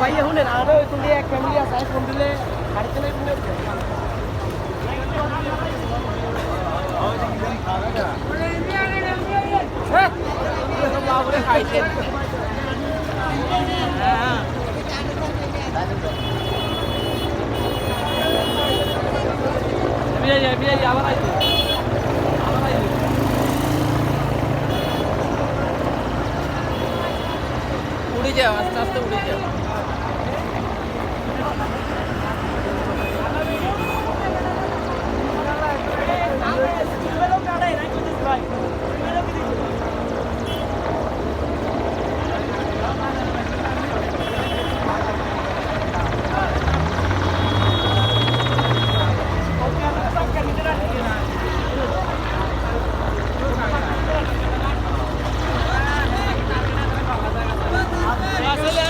ভাই শুনেন আরও তুমি এক ফ্যামিলি আছে ফোন দিলে 오래 가 있대. 미안해 미안해 아마 가야 돼. 아마 가야 돼. 우리 집 왔어 왔어 우리 집.